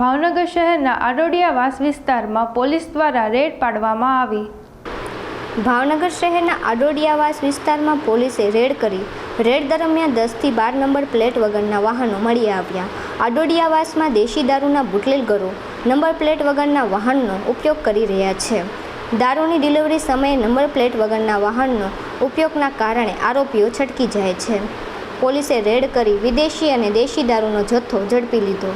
ભાવનગર શહેરના આડોડિયાવાસ વિસ્તારમાં પોલીસ દ્વારા રેડ પાડવામાં આવી. ભાવનગર શહેરના આડોડિયાવાસ વિસ્તારમાં પોલીસે રેડ કરી રેડ દરમિયાન દસથી બાર નંબર પ્લેટ વગરના વાહનો મળી આવ્યા. આડોડિયાવાસમાં દેશી દારૂના બુટલેગરો નંબર પ્લેટ વગરના વાહનનો ઉપયોગ કરી રહ્યા છે. દારૂની ડિલિવરી સમયે નંબર પ્લેટ વગરના વાહનનો ઉપયોગના કારણે આરોપીઓ છટકી જાય છે. પોલીસે રેડ કરી વિદેશી અને દેશી દારૂનો જથ્થો ઝડપી લીધો.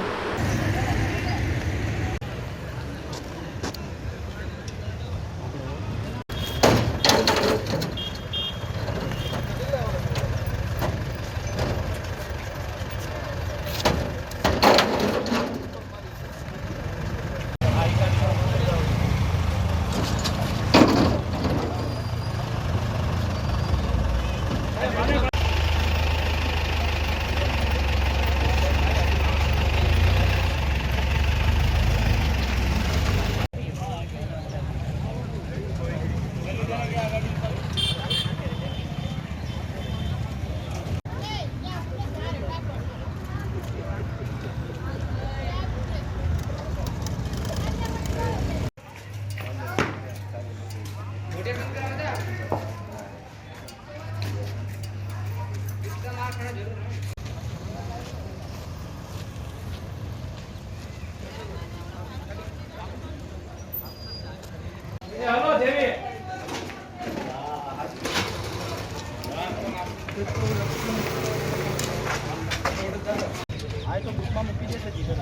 આ તો ગ્રુપમાં મૂકી દેશે જીગર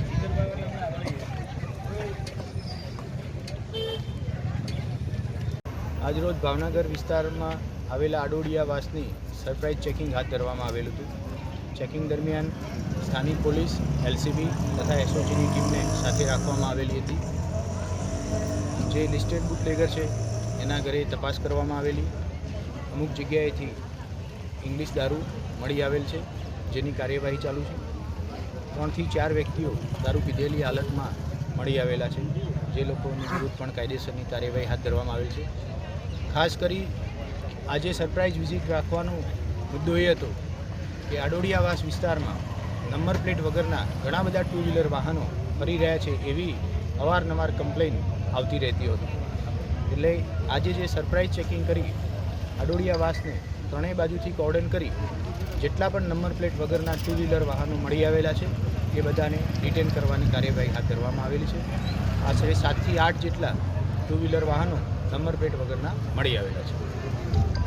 જીગરભાઈ આગળ આજરોજ ભાવનગર વિસ્તારમાં આવેલા આડોડિયાવાસની સરપ્રાઇઝ ચેકિંગ હાથ ધરવામાં આવેલું હતું. ચેકિંગ દરમિયાન સ્થાનિક પોલીસ, એલસીબી તથા એસઓજીની ટીમને સાથે રાખવામાં આવેલી હતી. જે લિસ્ટેડ બુટલેગર છે, એના ઘરે તપાસ કરવામાં આવેલી. અમુક જગ્યાએથી ઇંગ્લિશ દારૂ મળી આવેલ છે, જેની કાર્યવાહી ચાલુ છે. ત્રણથી ચાર વ્યક્તિઓ દારૂ પીધેલી હાલતમાં મળી આવેલા છે, જે લોકોની વિરુદ્ધ પણ કાયદેસરની કાર્યવાહી હાથ ધરવામાં આવેલ છે. ખાસ કરી આજે સરપ્રાઇઝ વિઝિટ રાખવાનો મુદ્દો એ હતો કે આડોડિયાવાસ વિસ્તારમાં નંબર પ્લેટ વગરના ઘણા બધા ટુ વ્હીલર વાહનો ફરી રહ્યા છે એવી અવારનવાર કમ્પ્લેન આવતી રહેતી હતી. એટલે આજે જે સરપ્રાઇઝ ચેકિંગ કરી, આડોડિયાવાસને ત્રણેય બાજુથી કોર્ડન કરી જેટલા પણ નંબર પ્લેટ વગરના ટુ વ્હીલર વાહનો મળી આવેલા છે એ બધાને ડિટેન કરવાની કાર્યવાહી હાથ ધરવામાં આવેલી છે. આશરે સાતથી આઠ જેટલા ટુ વ્હીલર વાહનો નંબર પ્લેટ વગરના મળી આવેલા છે